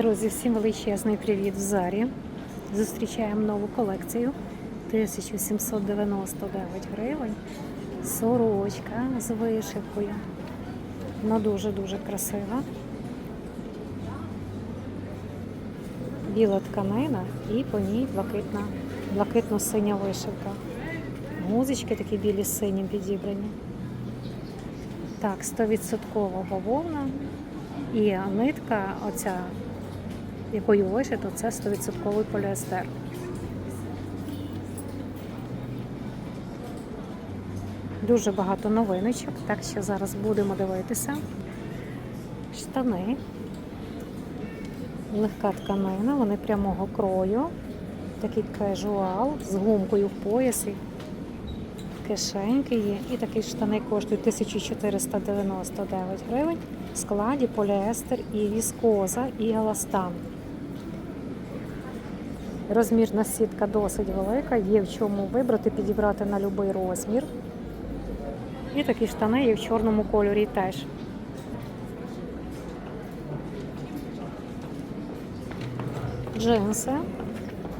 Друзі, всім величезний привіт в Зарі. Зустрічаємо нову колекцію. 1799 гривень. Сорочка з вишивкою. Вона дуже-дуже красива. Біла тканина і по ній блакитна, блакитно-синя вишивка. Музички такі білі синім підібрані. Так, 100% бавовна. І нитка, оця, якою вишито, це 100% поліестер. Дуже багато новиночок, так що зараз будемо дивитися. Штани. Легка тканина, вони прямого крою. Такий кежуал з гумкою в поясі. Кишеньки є. І такі штани коштують 1499 гривень. В складі поліестер і віскоза, і еластан. Розмірна сітка досить велика, є в чому вибрати, підібрати на будь-який розмір. І такі штани є в чорному кольорі теж. Джинси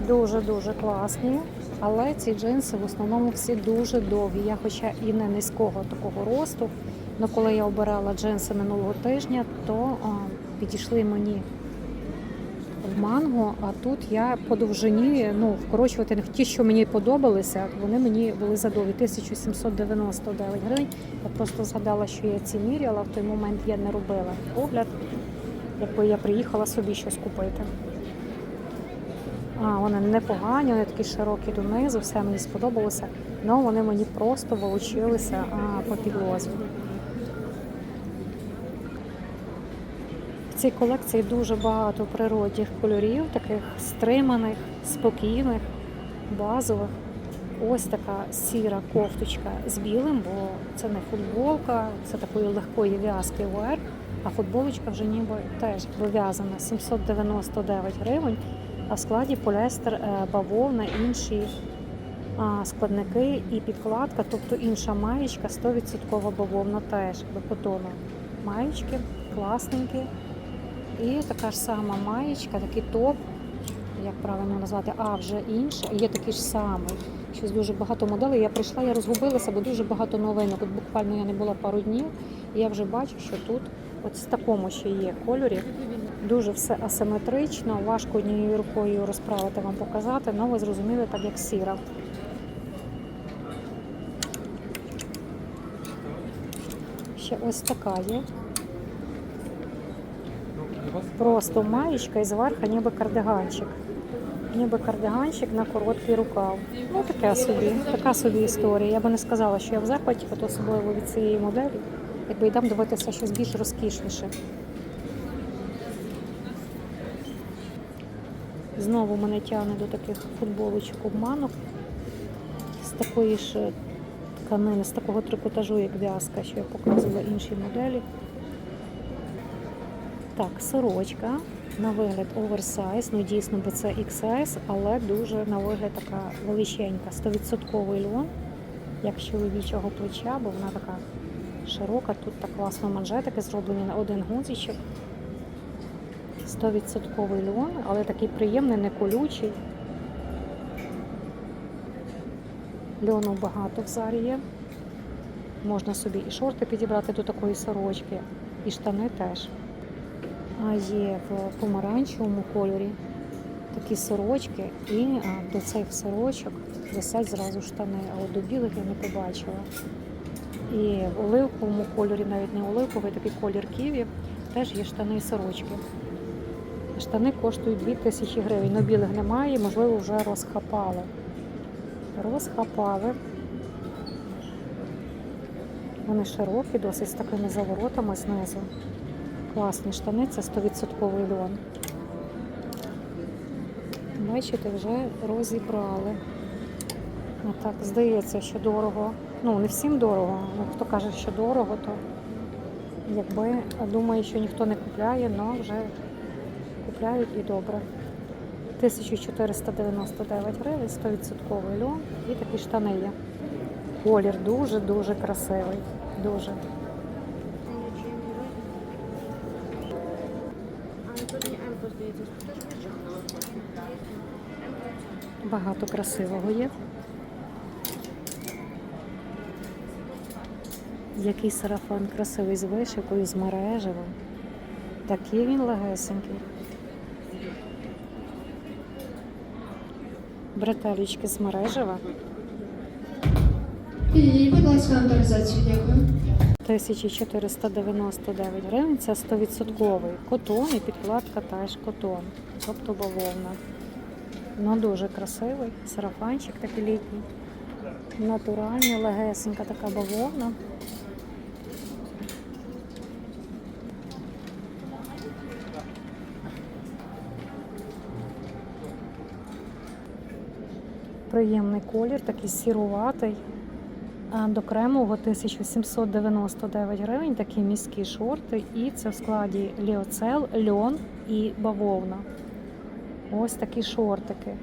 дуже-дуже класні, але ці джинси в основному всі дуже довгі. Я хоча і не низького такого росту, але коли я обирала джинси минулого тижня, то а, підійшли мені манго, а тут я по довжині ну, вкорочувати не ті, що мені подобалися, вони мені були задовгі 1799 гривень. Я просто згадала, що я ці міряла, в той момент я не робила огляд, якби я приїхала собі щось купити. А, вони непогані, вони такі широкі донизу, все мені сподобалося, але вони мені просто вилучилися а, по підлозі. В цій колекції дуже багато природних кольорів, таких стриманих, спокійних, базових. Ось така сіра кофточка з білим, бо це не футболка, це такої легкої в'язки вверх, а футболочка вже ніби теж вив'язана 799 гривень, а в складі поліестер, е, бавовна, інші складники і підкладка, тобто інша маєчка, 100% бавовна теж до котону. Маєчки класненькі. І така ж сама маєчка, такий топ, як правильно назвати, а вже інше, є такий ж самий. Щось дуже багато моделей. Я прийшла, я розгубилася, бо дуже багато новинок. От буквально я не була пару днів, і я вже бачу, що тут от в такому ще є кольорі. Дуже все асиметрично, важко однією рукою розправити вам показати, але ви зрозуміли, так як сіра. Ще ось така є. Просто маєчка і зверху ніби кардиганчик. Ніби кардиганчик на короткий рукав. Ну таке собі, така собі історія. Я би не сказала, що я в захваті, от особливо від цієї моделі, якби йдемо дивитися щось більш розкішніше. Знову мене тягне до таких футболочок обманок з такої ж тканини, з такого трикотажу, як в'язка, що я показувала інші моделі. Так, сорочка на вигляд оверсайз, ну дійсно, бо це XS, але дуже на вигляд така величенька, 100% льон, як чоловічого плеча, бо вона така широка. Тут так класно манжетики зроблені на один гудзичок. 100% льон, але такий приємний, не колючий. Льону багато в зарі є. Можна собі і шорти підібрати до такої сорочки, і штани теж. А є в помаранчевому кольорі такі сорочки, і до цих сорочок висять зразу штани, а от до білих я не побачила. І в оливковому кольорі, навіть не оливковий, такий колір ківі, теж є штани і сорочки. Штани коштують 2000 гривень, але білих немає, можливо, вже розхапали. Розхапали. Вони широкі, досить з такими заворотами знизу. Класні штани, це 100% льон. Бачите, вже розібрали. Ну, так, здається, що дорого. Ну, не всім дорого. Ну, хто каже, що дорого, то якби думає, що ніхто не купляє, але вже купляють і добре. 1499 гривень, 100% льон і такі штани є. Колір дуже-дуже красивий. Дуже. Багато красивого є. Який сарафан красивий з вишивкою, з мережевим. Такий він легесенький. Бретелічки з мережева. Підійдіть, будь ласка, авторизацію, дякую. 1499 гривень. Це 100% котон і підкладка теж котон, тобто бавовна. Ну дуже красивий. Сарафанчик такий літній. Натуральний, легесенька така бавовна. Приємний колір, такий сіруватий. До кремового 1799 гривень, такі міські шорти, і це в складі ліоцел, льон і бавовна. Ось такі шортики.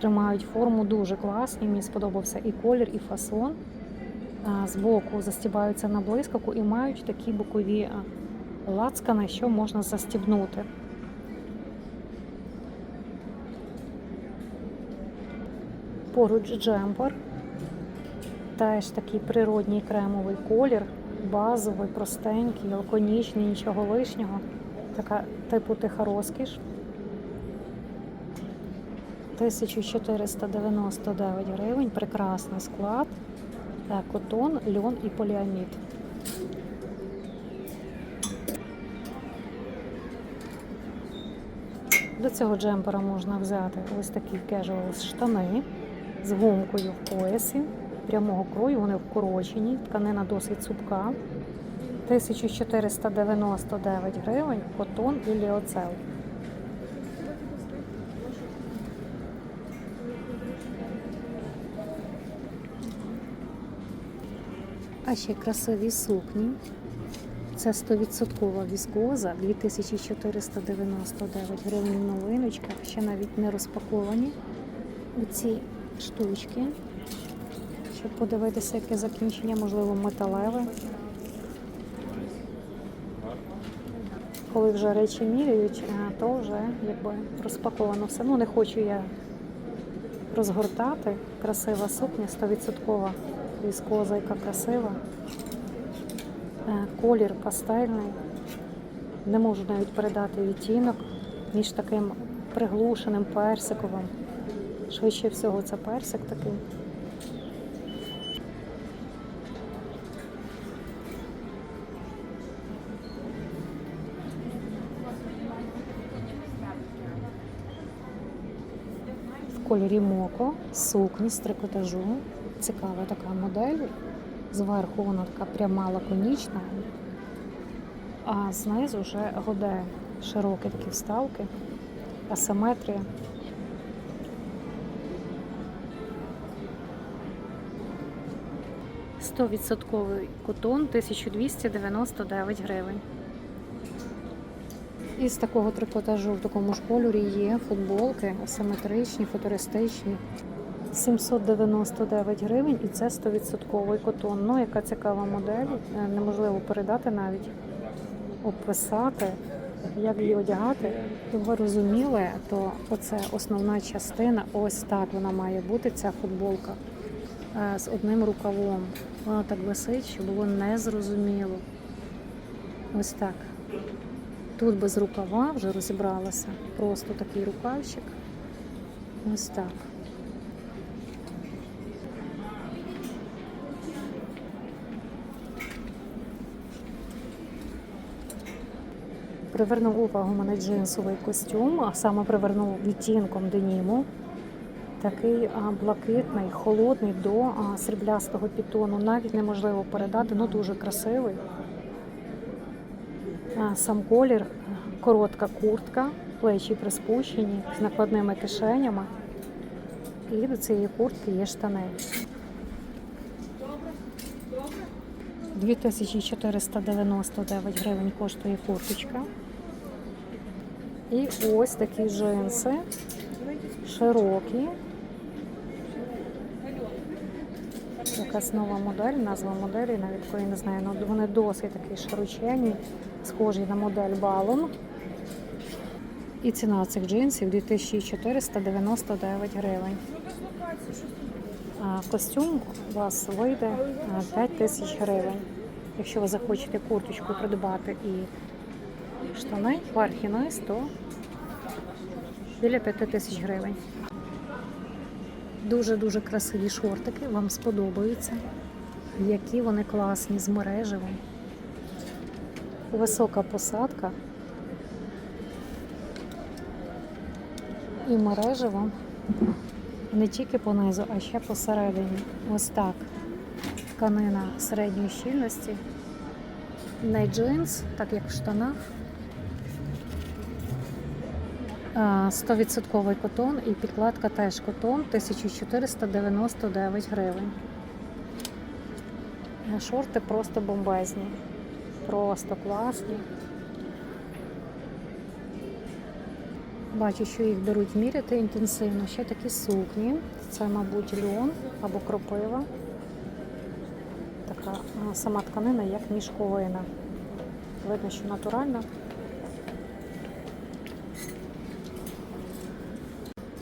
Тримають форму дуже класні. Мені сподобався і колір, і фасон. Збоку застібаються на блискавку і мають такі бокові лацкани, що можна застібнути. Поруч джемпер. Теж такий природній кремовий колір, базовий, простенький, лаконічний, нічого лишнього. Така типу тиха розкіш. 1499 гривень, прекрасний склад, котон, льон і поліамід. До цього джемпера можна взяти ось такі casual штани з гумкою в поясі, прямого крою, вони вкорочені, тканина досить цупка. 1499 гривень, котон і ліоцел. А ще красиві сукні. Це 100% віскоза, 2499 гривень новиночка, ще навіть не розпаковані оці штучки, щоб подивитися, яке закінчення, можливо, металеве. Коли вже речі міряють, то вже якби розпаковано все. Ну, не хочу я розгортати. Красива сукня, 100% віскоза, яка красива. Е, Колір пастельний. Не можу навіть передати відтінок між таким приглушеним персиковим. Швидше всього, це персик такий. В кольорі моко, сукні з трикотажу. Цікава така модель. Зверху вона така пряма лаконічна, а знизу вже годе широкі такі вставки, асиметрія. Стовідсотковий котон 1299 гривень. Із такого трикотажу в такому ж кольорі є футболки асиметричні, футуристичні. 799 гривень і це 100% котон. Ну, яка цікава модель, е, неможливо передати навіть, описати, як її одягати. Щоб ви розуміли, то оце основна частина, ось так вона має бути, ця футболка е, з одним рукавом. Вона так висить, щоб було незрозуміло. Ось так. Тут без рукава вже розібралася. Просто такий рукавчик. Ось так. Привернув увагу мене джинсовий костюм, а саме привернув відтінком деніму. Такий блакитний, холодний до сріблястого пітону. Навіть неможливо передати, ну дуже красивий. Сам колір, коротка куртка, плечі приспущені з накладними кишенями. І до цієї куртки є штани. 2499 гривень коштує курточка. І ось такі джинси широкі. Якась нова модель, назва моделі, навіть такої не знаю. Ну, вони досить такі широчені, схожі на модель Балон. І ціна цих джинсів 2499 гривень. Костюм у вас вийде а, 5 тисяч гривень. Якщо ви захочете курточку придбати і штани, верх і низ, то біля 5 тисяч гривень. Дуже-дуже красиві шортики, вам сподобаються. Які вони класні з мережевим. Висока посадка. І мережево не тільки понизу, а ще посередині. Ось так. Тканина середньої щільності. Не джинс, так як в штанах. А, 100% котон і підкладка теж котон 1499 гривень. Шорти просто бомбезні, просто класні. Бачу, що їх беруть міряти інтенсивно. Ще такі сукні. Це, мабуть, льон або кропива. Така сама тканина, як мішковина. Видно, що натуральна.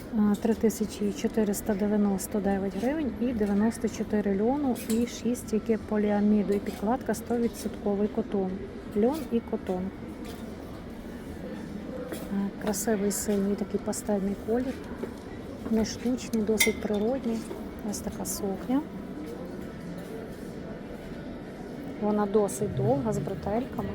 А, 3499 гривень і 94 льону і 6 тільки поліаміду і підкладка 100% котон. Льон і котон. Красивий синій такий пастельний колір. Не штучний, досить природній. Ось така сукня. Вона досить довга з бретельками.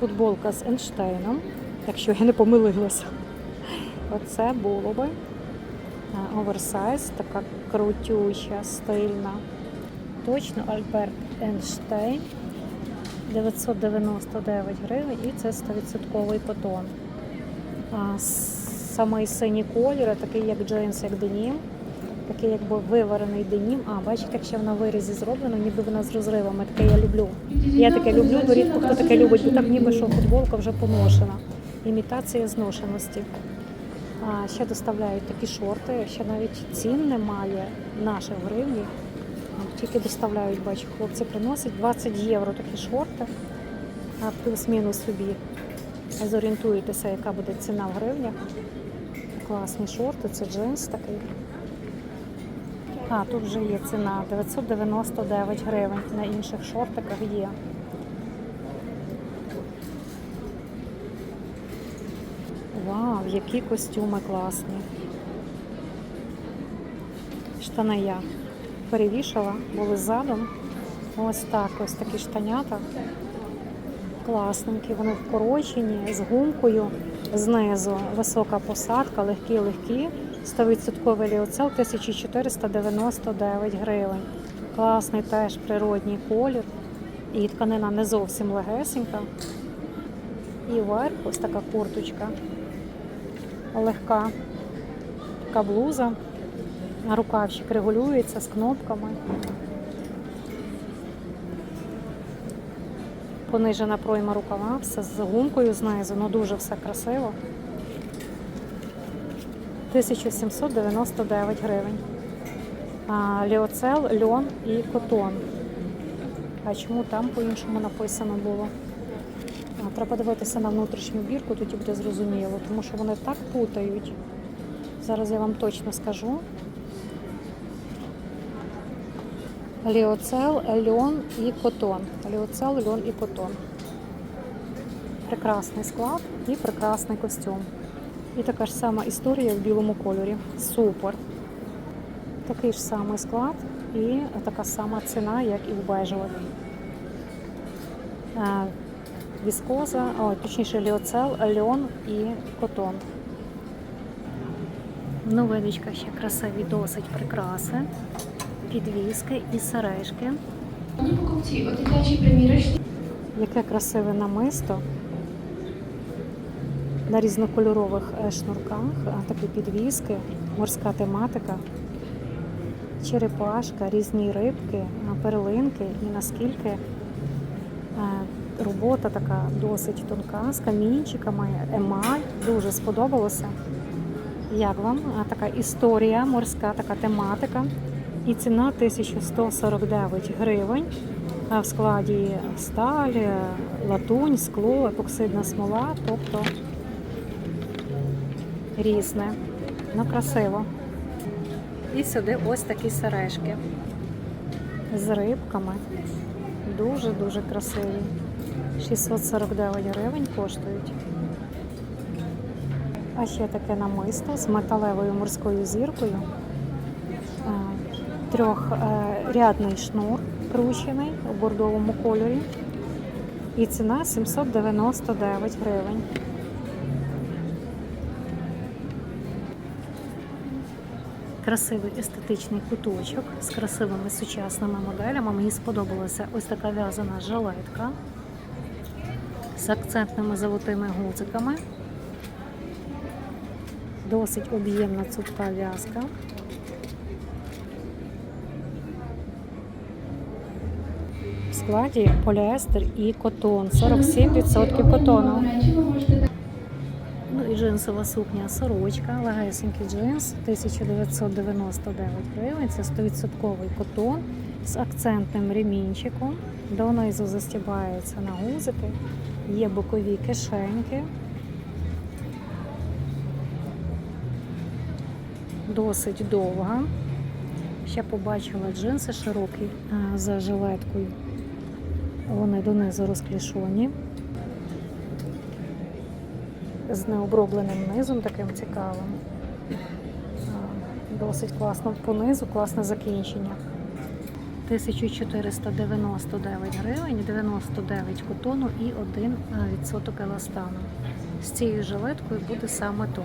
Футболка з Енштейном, якщо я не помилилася. Оце було би. Е, Оверсайз, така крутюча, стильна. Точно Альберт Ейнштейн 999 гривень і це 100% котон. А, Самий синій колір, такий як джинс, як денім, такий якби виварений денім. А, бачите, як ще вона вирізі зроблено, ніби вона з розривами. Таке я люблю. Я таке люблю, бо рідко хто таке любить, бо так ніби що футболка вже поношена. Імітація зношеності. А, ще доставляють такі шорти, ще навіть цін немає наших гривні. Тільки доставляють, бачу, хлопці приносять 20 євро такі шорти, а плюс-мінус собі зорієнтуєтеся, яка буде ціна в гривнях. Класні шорти, це джинс такий. А, тут вже є ціна 999 гривень. На інших шортиках є. Вау, які костюми класні. Штани я перевішала, були задом. Ось так, ось такі штанята. Класненькі, вони вкорочені, з гумкою знизу. Висока посадка, легкі-легкі. 100% ліоцел 1499 гривень. Класний теж природній колір. І тканина не зовсім легесенька. І вверх ось така курточка. Легка. Така блуза. Рукавчик регулюється з кнопками. Понижена пройма рукава, все з гумкою знизу, ну дуже все красиво. 1799 гривень. Ліоцел, льон і котон. А чому там по-іншому написано було? Треба дивитися на внутрішню бірку, тоді буде зрозуміло, тому що вони так путають. Зараз я вам точно скажу. Ліоцел, льон і котон. Ліоцел, льон і котон. Прекрасний склад і прекрасний костюм. І така ж сама історія в білому кольорі. Супер. Такий ж самий склад і така сама ціна, як і в бежевих. Е, Віскоза, о, точніше ліоцел, льон і котон. Новиночка ще красиві, досить прикраси, підвіски і сережки. Пані покупці, у дитячій примірочній Яке красиве намисто на різнокольорових е, шнурках, такі підвіски, морська тематика, черепашка, різні рибки, а, перлинки і наскільки е, робота така досить тонка, з камінчиками, емаль. Дуже сподобалося. Як вам? Така історія, морська така тематика. І ціна 1149 гривень. В складі сталь, е, латунь, скло, епоксидна смола, тобто різне. Ну, красиво. І сюди ось такі сережки з рибками. Дуже-дуже красиві. 649 гривень коштують. А ще таке намисто з металевою морською зіркою. Е, Трьохрядний шнур кручений у бордовому кольорі. І ціна 799 гривень. Красивий естетичний куточок з красивими сучасними моделями. Мені сподобалася ось така в'язана жилетка з акцентними золотими гудзиками. Досить об'ємна цупка в'язка. В складі поліестер і котон. 47% котону. Джинсова сукня сорочка, легесенький джинс, 1999 гривень. Це 100% котон з акцентним ремінчиком. Донизу застібається на гузики, є бокові кишеньки. Досить довга. Ще побачила джинси широкі за жилеткою. Вони донизу розклішені з необробленим низом таким цікавим. Досить класно понизу, класне закінчення. 1499 гривень, 99 котону і 1% еластану. З цією жилеткою буде саме то.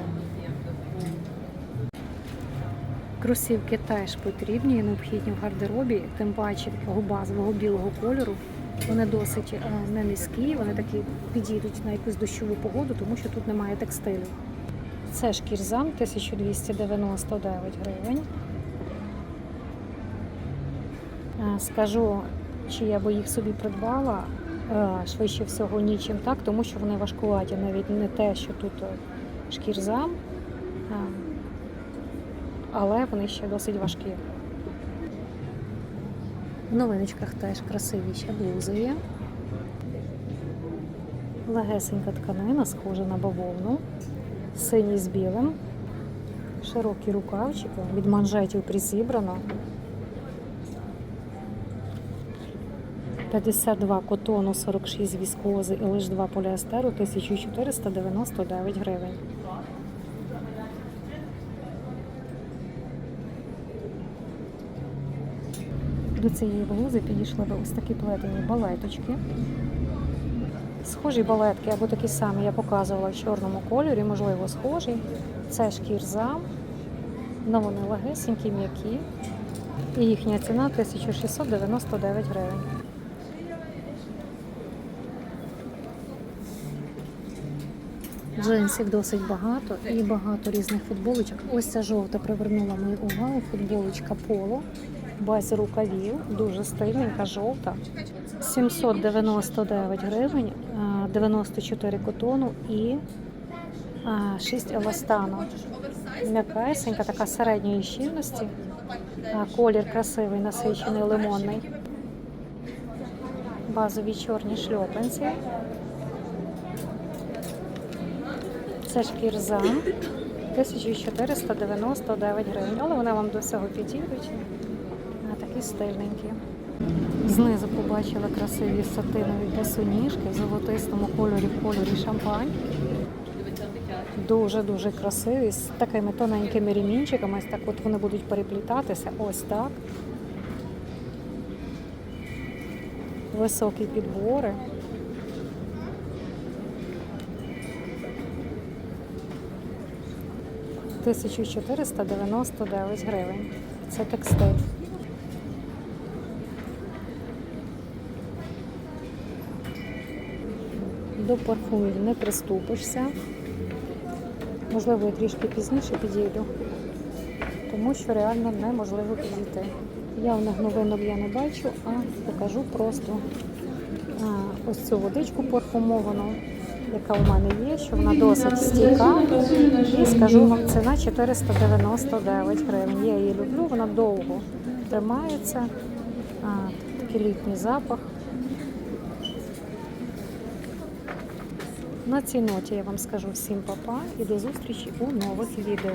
Кросівки теж потрібні і необхідні в гардеробі, тим паче такого базового білого кольору. Вони досить е, не низькі, вони такі підійдуть на якусь дощову погоду, тому що тут немає текстилю. Це шкірзам 1299 гривень. Е, Скажу, чи я би їх собі придбала, е, швидше всього нічим так, тому що вони важкуваті, навіть не те, що тут шкірзам, але вони ще досить важкі. В новиночках теж красиві ще блузи є. Легесенька тканина, схожа на бавовну, синій з білим, широкі рукавчики, від манжетів призібрано. 52 котону, 46 віскози і лише 2 поліестеру, 1499 гривень. До цієї блузи підійшли би ось такі плетені балеточки. Схожі балетки або такі самі я показувала в чорному кольорі, можливо, схожі. Це шкірза, але вони легесенькі, м'які. І їхня ціна 1699 гривень. Джинсів досить багато і багато різних футболочок. Ось ця жовта привернула мою увагу. Футболочка поло без рукавів, дуже стильненька, жовта. 799 гривень, а, 94 котону і а, 6 еластану. М'якесенька, така середньої щільності. Колір красивий, насичений, лимонний. Базові чорні шльопанці. Це шкірза 1499 гривень, але вони вам до всього підійдуть. Стильненькі. Знизу побачила красиві сатинові босоніжки в золотистому кольорі, в кольорі шампань. Дуже-дуже красиві, з такими тоненькими ремінчиками. Ось так от вони будуть переплітатися. Ось так. Високі підбори. Тисячу 499 гривень. Це текстиль. До парфумів не приступишся. Можливо, я трішки пізніше підійду, тому що реально неможливо підійти. Явних новинок я не бачу, а покажу просто ось цю водичку парфумовану, яка у мене є, що вона досить стійка. І скажу вам, ціна 499 гривень. Я її люблю, вона довго тримається. Такий літній запах. На цій ноті я вам скажу всім па-па і до зустрічі у нових відео.